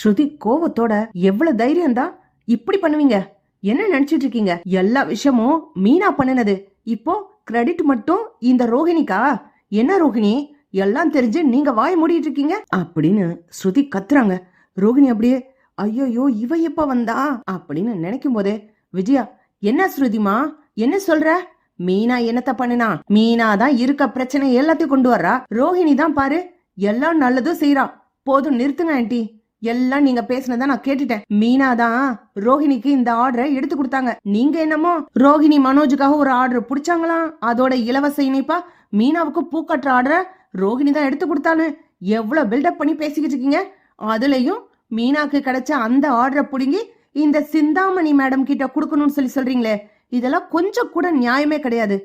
ஸ்ருதி கோவத்தோட எவ்வளவு தைரியம் தான் இப்படி பண்ணுவீங்க? என்ன நினைச்சிட்டு இருக்கீங்க? எல்லா விஷயமும் மீனா பண்ணினது. இப்போ கிரெடிட் மட்டும் இந்த ரோஹிணிக்கா? என்ன ரோஹிணி? எல்லாம் தெரிஞ்சு நீங்க வாய் மூடிட்டு இருக்கீங்க? அப்படின்னு ஸ்ருதி கத்துறாங்க. ரோஹிணி அப்படியே ஐயோயோ இவ எப்ப வந்தா? அப்படின்னு நினைக்கும் போதே விஜயா என்ன ஸ்ருதிமா? என்ன சொல்ற? மீனா என்னத்த பண்ணுனா? மீனா தான் இருக்க பிரச்சனை எல்லாத்தையும் கொண்டு வர்றா. ரோஹிணி தான் பாரு எல்லாம் நல்லதும் செய்றா. போதும் நிறுத்துங்க ஆண்டி. எல்லாம் நீங்க பேசுனதை நான் கேட்டுட்டேன். மீனா தான் ரோஹிணிக்கு இந்த ஆர்டரை எடுத்து கொடுத்தாங்க. நீங்க என்னமோ ரோஹிணி மனோஜுக்காக ஒரு ஆர்டர் புடிச்சாங்களாம் அதோட இலவச இணைப்பா மீனாவுக்கு பூக்கட்டுற ஆர்டரை ரோஹிணி தான் எடுத்து கொடுத்தான்னு எவ்வளவு பில்டப் பண்ணி பேசிக்கிட்டு இருக்கீங்க? அதுலயும் மீனாக்கு கிடைச்ச அந்த ஆர்டரை புடுங்கி இந்த சிந்தாமணி மேடம் கிட்ட கொடுக்கணும்னு சொல்லி சொல்றீங்களே இதெல்லாம் கொஞ்சம் கூட நியாயமே கிடையாது.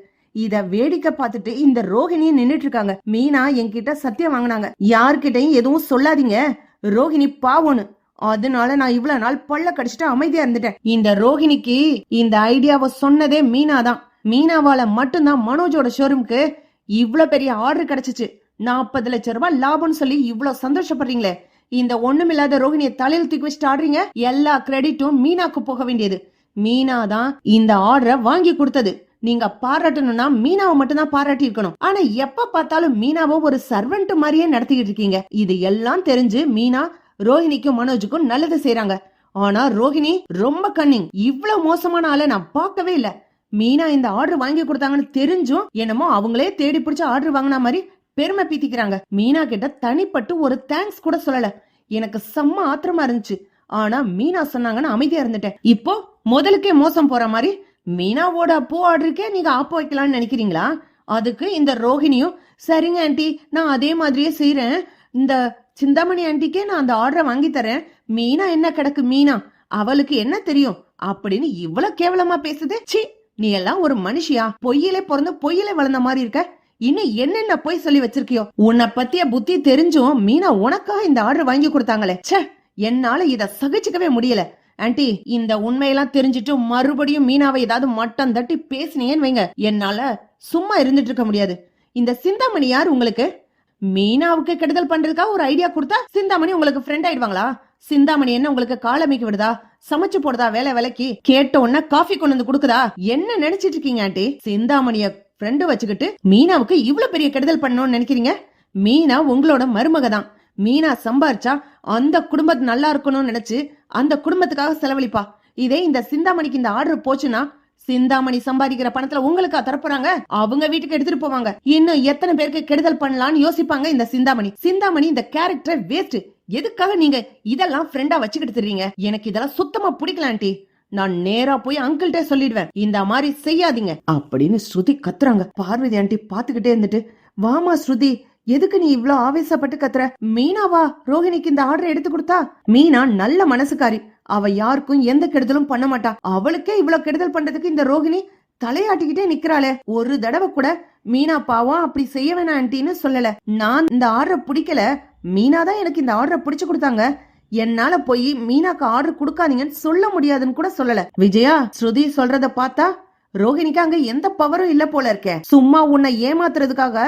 இத வேடிக்கை பார்த்துட்டு இந்த ரோஹிணியை நின்றுட்டு இருக்காங்க. மீனா என்கிட்ட சத்தியம் வாங்கினாங்க. யார்கிட்டயும் எதுவும் சொல்லாதீங்க. ரோஹிணி பாவனு அதனால நான் இவ்வளவு நாள் பல்ல கடிச்சிட்டு அமைதியா இருந்துட்டேன். இந்த ரோஹிணிக்கு இந்த ஐடியாவை சொன்னதே மீனா தான் மீனாவால மட்டும்தான் மனோஜோட ஷோரூம்க்கு இவ்வளவு பெரிய ஆர்டர் கிடைச்சிச்சு. நாற்பது லட்சம் ரூபாய் லாபம்னு சொல்லி இவ்வளவு சந்தோஷப்படுறீங்களே. இந்த ஒண்ணுமில்லாத ரோஹிணியை தலையில் தூக்கி வச்சுட்டு ஆடுறீங்க. எல்லா கிரெடிட்டும் மீனாக்கு போக வேண்டியது. மீனா தான் இந்த ஆர்டரை வாங்கி கொடுத்தது. நீங்க பாராட்டணும்னா மீனாவை மட்டும்தான் பாராட்டி இருக்கணும் ஆனா எப்ப பார்த்தாலும் மீனாவை ஒரு சர்வெண்ட் மாதிரியே நடத்திக்கிட்டு இருக்கீங்க. இது எல்லாம் தெரிஞ்சு மீனா ரோஹிணிக்கும் மனோஜுக்கும் நல்லது செய்யறாங்க ஆனா ரோஹிணி ரொம்ப கன்னிங் இவ்வளவு மோசமான ஆளை நான் பார்க்கவே இல்ல. மீனா இந்த ஆர்டர் வாங்கி கொடுத்தாங்கன்னு தெரிஞ்சும் என்னமோ அவங்களே தேடி பிடிச்ச ஆர்டர் வாங்கின மாதிரி பெருமை பீத்திக்கிறாங்க. மீனா கிட்ட தனிப்பட்டு ஒரு தேங்க்ஸ் கூட சொல்லல. எனக்கு செம்ம ஆத்திரமா இருந்துச்சு. ஆனா மீனா சொன்னாங்கன்னு அமைதியா இருந்துட்டேன். இப்போ முதலுக்கே மோசம் போற மாதிரி மீனாவோட பூ ஆர்டருக்கே நீங்க ஆப்பு வைக்கலாம்னு நினைக்கிறீங்களா? அதுக்கு இந்த ரோஹிணியும் சரிங்க ஆண்டி நான் அதே மாதிரியே செய்யறேன் இந்த சிந்தாமணி ஆண்டிக்கே நான் அந்த ஆர்டரை வாங்கி தரேன். மீனா என்ன கிடக்கு மீனா? அவளுக்கு என்ன தெரியும்? அப்படின்னு இவ்வளவு கேவலமா பேசுது. சி நீ எல்லாம் ஒரு மனுஷியா? பொய்யிலே பிறந்து பொய்யிலே வளர்ந்த மாதிரி இருக்க. இன்னும் என்னென்ன பொய் சொல்லி வச்சிருக்கியோ? உன்னை பத்திய புத்தி தெரிஞ்சும் மீனா உனக்காக இந்த ஆர்டர் வாங்கி கொடுத்தாங்களே. ச்சே என்னால இத சகிச்சுக்கவே முடியல. ஆன்டி இந்த உண்மையெல்லாம் தெரிஞ்சிட்டு மறுபடியும் மீனாவை ஏதாவது மட்டம் தட்டி பேசினேன்னு வைங்க. என்னால சும்மா இருந்துட்டு இருக்க முடியாது. இந்த சிந்தாமணி யார் உங்களுக்கு? மீனாவுக்கு கெடுதல் பண்றதுக்காக ஒரு ஐடியா கொடுத்தா சிந்தாமணி உங்களுக்கு ஃப்ரெண்ட் ஆயிடுவாங்களா? சிந்தாமணி என்ன உங்களுக்கு காலமைக்கு விடுதா? சமைச்சு போடுதா? வேலை விலைக்கு கேட்ட உடனே காஃபி கொண்டு வந்து கொடுக்குதா? என்ன நினைச்சிட்டு இருக்கீங்க ஆண்டி? சிந்தாமணிய ஃப்ரெண்டு வச்சுக்கிட்டு மீனாவுக்கு இவ்வளவு பெரிய கெடுதல் பண்ணணும்னு நினைக்கிறீங்க? மீனா உங்களோட மருமக தான் மீனா சம்பாரிச்சா அந்த குடும்பத்து நல்லா இருக்கணும்னு நினைச்சு அந்த குடும்பத்துக்காக செலவழிப்பா. இதே இந்த சிந்தாமணிக்கு இந்த ஆர்டர் போச்சுன்னா சிந்தாமணி சம்பாதிக்கிற பணத்துல உங்களுக்கு தரப்புறாங்க? அவங்க வீட்டுக்கு எடுத்துட்டு போவாங்க. இன்னும் எத்தனை பேருக்கு கெடுதல் பண்ணலாம்னு யோசிப்பாங்க இந்த சிந்தாமணி. சிந்தாமணி இந்த கேரக்டர் வேஸ்ட் எதுக்காக நீங்க இதெல்லாம் ஃப்ரெண்டா வச்சுக்கிட்டு தெரியுங்க எனக்கு இதெல்லாம் சுத்தமா பிடிக்கல ஆண்டி. நான் நேரா போய் அங்கிள்கிட்ட சொல்லிடுவேன். இந்த மாதிரி செய்யாதீங்க. அப்படின்னு ஸ்ருதி கத்துறாங்க. பார்வதி ஆண்டி பாத்துக்கிட்டே இருந்துட்டு வாமா ஸ்ருதி எதுக்கு நீ இவ்ளோ ஆவேசப்பட்டு கத்துற? மீனாவா ரோஹிணிக்கு இந்த ஆர்டர் எடுத்து கொடுத்தா? மீனா நல்ல மனசுக்காரி. அவ யாருக்கும் எந்த கெடுதலும் பண்ண மாட்டா. அவளுக்கே இவ்ளோ கெடுதல் பண்றதுக்கு இந்த ரோஹிணி தலையாட்டிக்கிட்டே நிக்கிறாளே. ஒரு தடவை கூட மீனா பாவம் அப்படி செய்ய வேணாம் ஆன்ட்டின்னு சொல்லல. நான் இந்த ஆர்டரை பிடிக்கல. மீனா தான் எனக்கு இந்த ஆர்டரை பிடிச்சு கொடுத்தாங்க. என்னால போய் மீனாக்கு ஆர்டர் கொடுக்காதீங்கன்னு சொல்ல முடியாதுன்னு கூட சொல்லல. விஜயா ஸ்ருதி சொல்றத பார்த்தா ரோஹிணிக்கு அங்க எந்த பவரும் இல்ல போல இருக்க. சும்மா உன்னை ஏமாத்துறதுக்காக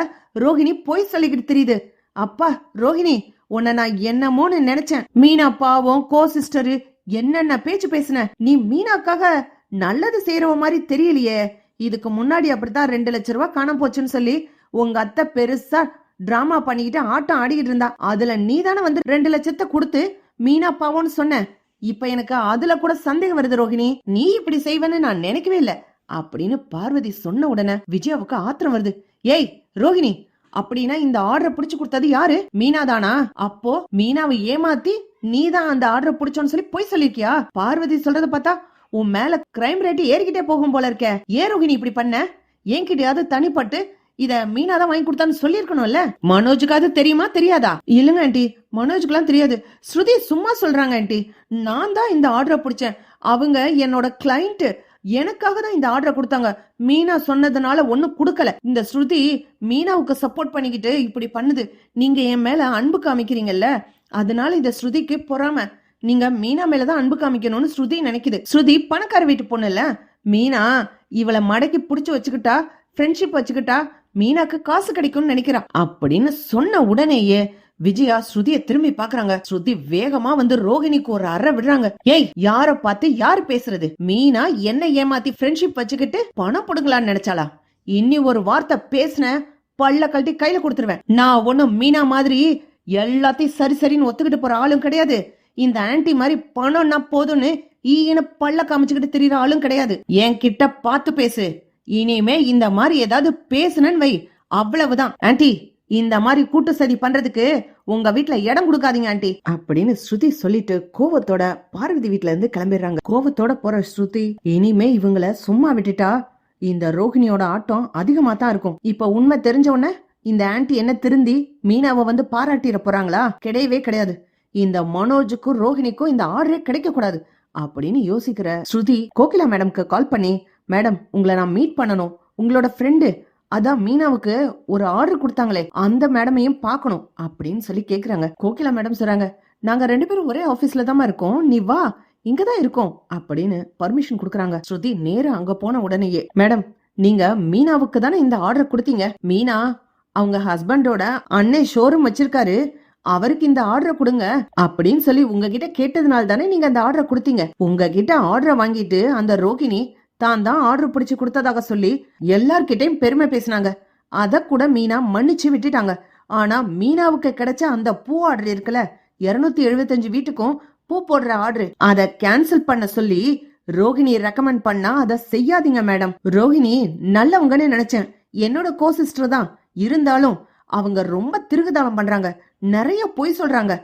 ரோஹிணி போய் சொல்லிக்கிட்டு தெரியுது. அப்பா ரோஹிணி உன்னை நான் என்னமோன்னு நினைச்சேன். மீனா பாவம் கோ சிஸ்டரு என்னென்ன பேச்சு பேசின? நீ மீனாக்காக நல்லது செய்யறவ மாதிரி தெரியலையே. இதுக்கு முன்னாடி அப்படித்தான் ரெண்டு லட்ச ரூபாய் காணாம போச்சுன்னு சொல்லி உங்க அத்தை பெருசா டிராமா பண்ணிக்கிட்டு ஆட்டம் ஆடிக்கிட்டு இருந்தா. அதுல நீ தானே வந்து ரெண்டு லட்சத்தை கொடுத்து மீனா பாவோன்னு சொன்ன. இப்ப எனக்கு அதுல கூட சந்தேகம் வருது ரோஹிணி. நீ இப்படி செய்வேன்னு நான் நினைக்கவே இல்ல. அப்படின்னு பார்வதி சொன்ன உடனே விஜயாவுக்கு ஆத்திரம் வருது. ஏய் ரோஹிணி அப்படின்னா இந்த ஆர்டரை புடிச்சு கொடுத்தது யாரு? மீனா தானா அப்போ மீனாவை ஏமாத்தி நீ தான் அந்த ஆர்டரை புடிச்சோன்னு சொல்லி போய் சொல்லிருக்கியா பார்வதி சொல்றத பார்த்தா உன் மேல கிரைம் ரேட் ஏறிக்கிட்டே போகும் போல இருக்க. ஏன் ரோஹிணி இப்படி பண்ண? என்கிட்டயாவது தனிப்பட்டு இத மீனா தான் வாங்கி கொடுத்தான்னு சொல்லிருக்கணும்ல மனோஜுக்காவது தெரியுமா தெரியாதா? இல்லங்க ஆண்டி மனோஜுக்குலாம் தெரியாது. ஸ்ருதி சும்மா சொல்றாங்க ஆண்டி நான் தான் இந்த ஆர்டரை பிடிச்சேன். அவங்க என்னோட கிளைண்ட் எனக்காக தான் இந்த ஆர்டரை கொடுத்தாங்க. மீனா சொன்னதுனால ஒன்னும் கொடுக்கல. இந்த ஸ்ருதி மீனாவுக்கு சப்போர்ட் பண்ணிக்கிட்டு இப்படி பண்ணுது. நீங்க என் மேல அன்பு காமிக்கிறீங்கல்ல? அதனால இந்த ஸ்ருதிக்கு பொறாம. நீங்க மீனா மேலதான் அன்பு காமிக்கணும்னு ஸ்ருதி நினைக்குது. ஸ்ருதி பணக்கார வீட்டு பொண்ணுல மீனா இவளை மடக்கி புடிச்சு வச்சுக்கிட்டா ஃப்ரெண்ட்ஷிப் வச்சுக்கிட்டா மீனாக்கு காசு கிடைக்கும்னு நினைக்கிறா. அப்படின்னு சொன்ன உடனேயே விஜயா ஸ்ருதிய திரும்பி பாக்குறாங்க ஸ்ருதி வேகமா வந்து ரோகிணிக்கு ஒரு அறை விடுறாங்க. ஏய் யார பார்த்து யார் பேசுறது? மீனா என்ன ஏமாத்தி ஃப்ரெண்ட்ஷிப் வச்சுக்கிட்டு பணம் கொடுக்கலான்னு நினைச்சாளா? இன்னி ஒரு வார்த்தை பேசின பல்ல கழட்டி கையில கொடுத்துருவேன். நான் ஒண்ணும் மீனா மாதிரி எல்லாத்தையும் சரி சரின்னு ஒத்துக்கிட்டு போற ஆளும் கிடையாது. இந்த ஆன்ட்டி மாதிரி பணம்னா போதும்னு ஈன பல்ல காமிச்சுக்கிட்டு திரியிற ஆளும் கிடையாது. என்கிட்ட பார்த்து பேசு. இனிமே இந்த மாதிரி ஏதாவது பேசுனன்னு வை. அவ்வளவுதான். ஆன்டி இந்த மாதிரி கூட்டு சதி பண்றதுக்கு உங்க வீட்டுல இடம் கொடுக்காதீங்க ஆண்டி. அப்படின்னு ஸ்ருதி சொல்லிட்டு கோவத்தோட பார்வதி வீட்ல இருந்து கிளம்பிடுறாங்க. கோவத்தோட போற ஸ்ருதி இனிமே இவங்கள சும்மா விட்டுட்டா இந்த ரோஹிணியோட ஆட்டம் அதிகமா தான் இருக்கும். இப்ப உண்மை தெரிஞ்ச உடனே இந்த ஆன்ட்டி என்ன திருந்தி மீனாவை வந்து பாராட்டிட போறாங்களா? கிடையவே கிடையாது. இந்த மனோஜுக்கும் ரோஹிணிக்கும் இந்த ஆர்டரே கிடைக்க கூடாது அப்படின்னு யோசிக்கிற ஸ்ருதி கோகிலா மேடம்க்கு கால் பண்ணி மேடம் உங்களை நான் மீட் பண்ணணும். உங்களோட ஃப்ரெண்டு அதான் மீனாவுக்கு ஒரு ஆர்டர் கொடுத்தாங்களே அந்த மேடமையும் பார்க்கணும் அப்படின்னு சொல்லி கேக்குறாங்க. கோகிலா மேடம் சொல்றாங்க நாங்க ரெண்டு பேரும் ஒரே ஆபீஸ்ல தான் இருக்கோம் நீ வா இங்கதான் இருக்கோம் அப்படின்னு பர்மிஷன் கொடுக்குறாங்க. ஸ்ருதி நேரம் அங்க போன உடனேயே மேடம் நீங்க மீனாவுக்கு தானே இந்த ஆர்டர் கொடுத்தீங்க? மீனா அவங்க ஹஸ்பண்டோட அண்ணே ஷோரூம் வச்சிருக்காரு அவருக்கு இந்த ஆர்டரை கொடுங்க அப்படின்னு சொல்லி உங்ககிட்ட கேட்டதுனால தானே நீங்க அந்த ஆர்டரை கொடுத்தீங்க. உங்ககிட்ட ஆர்டரை வாங்கிட்டு அந்த ரோகிணி தான் தான் ஆர்டர் பிடிச்சு கொடுத்ததாக சொல்லி எல்லார்கிட்டையும் பெருமை பேசினாங்க. அத கூட மீனா மன்னிச்சு விட்டுட்டாங்க. ஆனா மீனாவுக்கு கிடைச்ச அந்த பூ ஆர்டர் இருக்குல்ல இருநூத்தி எழுபத்தஞ்சு வீட்டுக்கும் பூ போடுற ஆர்டர் அத கேன்சல் பண்ண சொல்லி ரோஹிணி ரெக்கமெண்ட் பண்ணா அத செய்யாதீங்க மேடம் ரோஹிணி நல்லவங்கன்னு நினைச்சேன். என்னோட கோ சிஸ்டர் தான். இருந்தாலும் அவங்க ரொம்ப திருகுதாளம் பண்றாங்க. நிறைய பொய் சொல்றாங்க.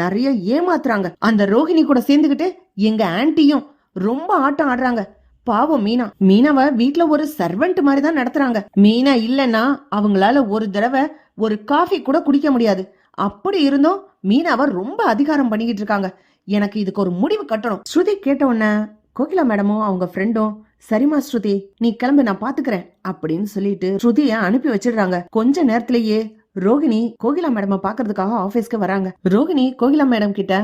நிறைய ஏமாத்துறாங்க. அந்த ரோஹிணி கூட சேர்ந்துகிட்டு எங்க ஆன்ட்டியும் ரொம்ப ஆட்டம் ஆடுறாங்க. பாவம் மீனா. மீனாவ வீட்டுல ஒரு சர்வெண்ட் மாதிரி தான் நடத்துறாங்க. மீனா இல்லைன்னா அவங்களால ஒரு தடவை ஒரு காஃபி கூட குடிக்க முடியாது. அப்படி இருந்தும் மீனாவ ரொம்ப அதிகாரம் பண்ணிக்கிட்டு இருக்காங்க. எனக்கு இதுக்கு ஒரு முடிவு கட்டணும். ஸ்ருதி கேட்ட உடனே கோகிலா மேடமும் அவங்க ஃப்ரெண்டும் சரிம்மா ஸ்ருதி நீ கிளம்பு நான் பாத்துக்கிறேன் அப்படின்னு சொல்லிட்டு ஸ்ருதிய அனுப்பி வச்சிடுறாங்க. கொஞ்ச நேரத்திலேயே ரோகிணி கோகிலா மேடம பாக்குறதுக்காக ஆபீஸ்க்கு வராங்க. ரோகிணி கோகிலா மேடம் கிட்ட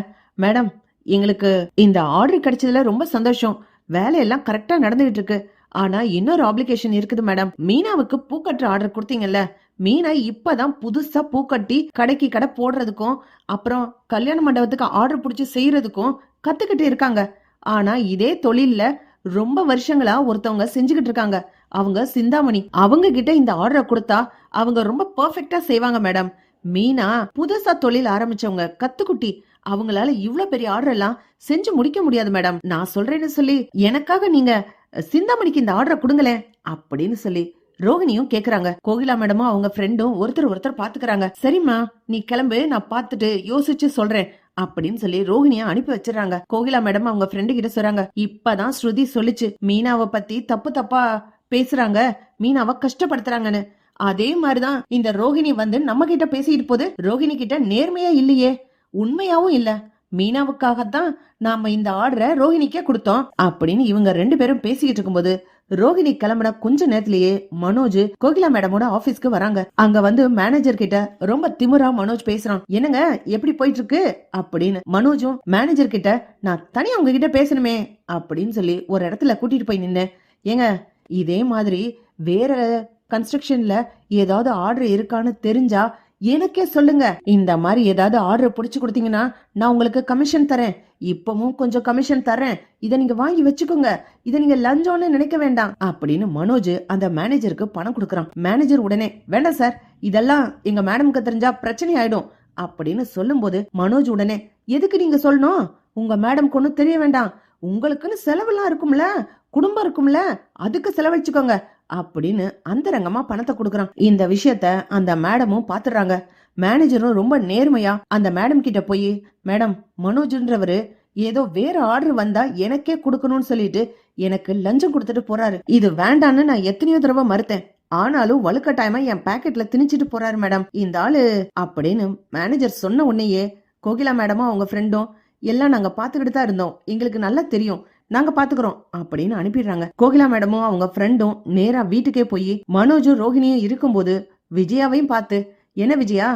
மேடம் எங்களுக்கு இந்த ஆர்டர் கிடைச்சதுல ரொம்ப சந்தோஷம். வேலையெல்லாம் கரெக்டா நடந்துகிட்டு இருக்கு ஆனா இன்னொரு ஆப்ளிகேஷன் இருக்குது மேடம் மீனாவுக்கு பூக்கட்டு ஆர்டர் கொடுத்தீங்கல்ல? மீனா இப்பதான் புதுசா பூக்கட்டி கடைக்கு கடை போடுறதுக்கும் அப்புறம் கல்யாண மண்டபத்துக்கு ஆர்டர் பிடிச்சி செய்யறதுக்கும் கத்துக்கிட்டு இருக்காங்க. ஆனா இதே தொழில்ல ரொம்ப வருஷங்களா ஒருத்தவங்க செஞ்சுக்கிட்டு இருக்காங்க. அவங்க சிந்தாமணி. அவங்க கிட்ட இந்த ஆர்டரை கொடுத்தா அவங்க ரொம்ப பர்ஃபெக்டா செய்வாங்க மேடம் மீனா புதுசா தொழில் ஆரம்பிச்சவங்க கத்துக்குட்டி. அவங்களால இவ்ளோ பெரிய ஆர்டர் எல்லாம் செஞ்சு முடிக்க முடியாது மேடம் நான் சொல்றேன்னு சொல்லி எனக்காக நீங்க சிந்தாமணிக்கு இந்த ஆர்டரை கொடுங்களேன் அப்படின்னு சொல்லி ரோஹிணியும் கேக்குறாங்க. கோகிலா மேடமும் அவங்க ஃப்ரெண்டும் ஒருத்தர் ஒருத்தர் பாத்துக்கிறாங்க. சரிம்மா நீ கிளம்பு நான் பார்த்துட்டு யோசிச்சு சொல்றேன் அப்படின்னு சொல்லி ரோஹிணிய அனுப்பி வச்சிடறாங்க. கோகிலா மேடம் அவங்க ஃப்ரெண்டு கிட்ட சொல்றாங்க இப்பதான் ஸ்ருதி சொல்லிச்சு மீனாவை பத்தி தப்பு தப்பா பேசுறாங்க மீனாவை கஷ்டப்படுத்துறாங்கன்னு. அதே மாதிரிதான் இந்த ரோஹிணி வந்து நம்ம கிட்ட பேசிட்டு போது ரோஹிணி கிட்ட நேர்மையா இல்லையே உண்மையாவும் இல்ல. மீனாவுக்காகத்தான் நாம இந்த ஆர்டரை ரோஹிணிக்கே கொடுத்தோம் அப்படின்னு இவங்க ரெண்டு பேரும் பேசிக்கிட்டு இருக்கும்போது ரோஹிணி கிளம்புன கொஞ்ச நேரத்திலேயே மனோஜ் கோகிலா மேடமோட ஆபீஸ்க்கு வராங்க. அங்க வந்து மேனேஜர் கிட்ட ரொம்ப திமிரா மனோஜ் பேசுறான். என்னங்க எப்படி போயிட்டு இருக்கு அப்படின்னு மனோஜும் மேனேஜர் கிட்ட நான் தனியா உங்ககிட்ட பேசணுமே அப்படின்னு சொல்லி ஒரு இடத்துல கூட்டிட்டு போய் நின்னு ஏங்க இதே மாதிரி வேற கன்ஸ்ட்ரக்ஷன்ல ஏதாவது ஆர்டர் இருக்கான்னு தெரிஞ்சா எனக்கே சொல்லுங்க. இந்த மாதிரி ஏதாவது ஆர்டர் புடிச்சு கொடுத்தீங்கன்னா நான் உங்களுக்கு கமிஷன் தரேன். இப்பவும் கொஞ்சம் கமிஷன் தரேன் இதை நீங்க வாங்கி வச்சுக்கோங்க. இதை நீங்க லஞ்சம்னு நினைக்க வேண்டாம். அப்படின்னு மனோஜ் அந்த மேனேஜருக்கு பணம் கொடுக்குறான். மேனேஜர் உடனே வேண்டாம் சார் இதெல்லாம் எங்க மேடம்க்கு தெரிஞ்சா பிரச்சனை ஆயிடும். அப்படின்னு சொல்லும்போது மனோஜ் உடனே எதுக்கு நீங்க சொல்லணும்? உங்க மேடம்க்கு ஒன்னும் தெரிய வேண்டாம். உங்களுக்குன்னு செலவெல்லாம் இருக்கும்ல. குடும்பம் இருக்கும்ல. அதுக்கு செலவழிச்சுக்கோங்க. அப்படின்னு அந்தரங்கமா பணத்தை கொடுக்கறான். இந்த விஷயத்த அந்த மேடமும் பாத்துடுறாங்க. மேனேஜரும் ரொம்ப நேர்மையா அந்த மேடம் கிட்ட போய் மேடம் மனோஜ்ன்றவரு ஏதோ வேற ஆர்டர் வந்தா எனக்கே கொடுக்கணும்னு சொல்லிட்டு எனக்கு லஞ்சம் கொடுத்துட்டு போறாரு. இது வேண்டான்னு நான் எத்தனையோ தடவை மறுத்தேன். ஆனாலும் வலுக்கட்டாயமா என் பாக்கெட்ல திணிச்சிட்டு போறாரு மேடம். இந்த ஆளு அப்படின்னு மேனேஜர் சொன்ன உடனேயே கோகிலா மேடமும் அவங்க ஃப்ரெண்டும் எல்லாம் நாங்க பாத்துக்கிட்டு தான் இருந்தோம். எங்களுக்கு நல்லா தெரியும். நாங்க பாத்துக்கிறோம் அப்படின்னு அனுப்பிடுறாங்க. கோகிலா மேடமும் அவங்க ஃப்ரெண்டும் நேரா வீட்டுக்கே போய் மனோஜும் ரோஹிணியும் இருக்கும்போது விஜயாவையும் பார்த்து என்ன விஜயா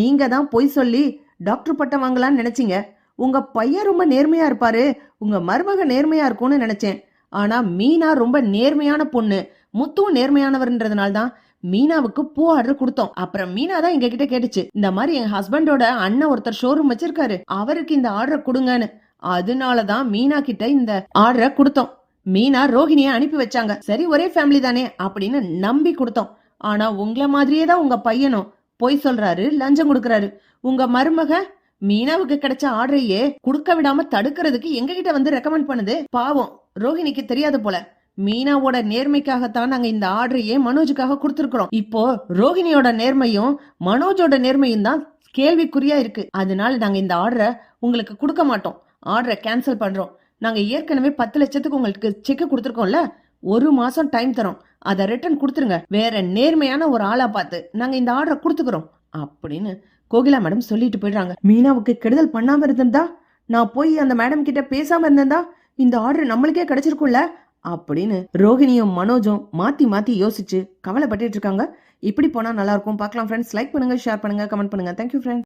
நீங்க தான் பொய் சொல்லி டாக்டர் பட்டம் வாங்கலாம்னு நினைச்சீங்க. உங்க பையன் ரொம்ப நேர்மையா இருப்பாரு. உங்க மருமக நேர்மையா இருக்கும்னு நினைச்சேன். ஆனா மீனா ரொம்ப நேர்மையான பொண்ணு. முத்துவும் நேர்மையானவர்ன்றதுனால தான் மீனாவுக்கு பூ ஆர்டர் கொடுத்தோம். அப்புறம் மீனா தான் எங்க கிட்ட கேட்டுச்சு. இந்த மாதிரி என் ஹஸ்பண்டோட அண்ணன் ஒருத்தர் ஷோரூம் வச்சிருக்காரு. அவருக்கு இந்த ஆர்டர் கொடுங்கன்னு. அதனாலதான் மீனா கிட்ட இந்த ஆர்டரை கொடுத்தோம். மீனா ரோஹிணிய அனுப்பி வச்சாங்க. சரி ஒரே ஃபேமிலி தானே அப்படின்னு நம்பி கொடுத்தோம். ஆனா உங்களை மாதிரியே தான் உங்க பையனும் பொய் சொல்றாரு லஞ்சம் கொடுக்கறாரு. உங்க மருமக மீனாவுக்கு கிடைச்ச ஆர்டரையே கொடுக்க விடாம தடுக்கிறதுக்கு எங்க கிட்ட வந்து ரெக்கமெண்ட் பண்ணுது? பாவம் ரோஹிணிக்கு தெரியாது போல. மீனாவோட நேர்மைக்காகத்தான் நாங்க இந்த ஆர்டரையே மனோஜுக்காக கொடுத்துருக்குறோம். இப்போ ரோஹிணியோட நேர்மையும் மனோஜோட நேர்மையும் தான் கேள்விக்குறியா இருக்கு. அதனால நாங்க இந்த ஆர்டரை உங்களுக்கு கொடுக்க மாட்டோம். ஆர்டரை கேன்சல் பண்றோம். நாங்க ஏற்கனவே பத்து லட்சத்துக்கு உங்களுக்கு செக் கொடுத்துருக்கோம்ல? ஒரு மாசம் டைம் தரோம். அதை ரிட்டர்ன் கொடுத்துருங்க. வேற நேர்மையான ஒரு ஆளா பார்த்து நாங்க இந்த ஆர்டரை கொடுத்துக்கிறோம். அப்படின்னு கோகிலா மேடம் சொல்லிட்டு போயிடுறாங்க. மீனாவுக்கு கெடுதல் பண்ணாம இருந்திருந்தா? நான் போய் அந்த மேடம் கிட்ட பேசாம இருந்திருந்தா? இந்த ஆர்டர் நம்மளுக்கே கிடைச்சிருக்கும்ல? அப்படின்னு ரோஹிணியும் மனோஜும் மாத்தி மாத்தி யோசிச்சு கவலைப்பட்டுட்டு இருக்காங்க. இப்படி போனா நல்லா இருக்கும். பார்க்கலாம் ஃப்ரெண்ட்ஸ் லைக் பண்ணுங்க ஷேர் பண்ணுங்க கமெண்ட் பண்ணுங்க. Thank you friends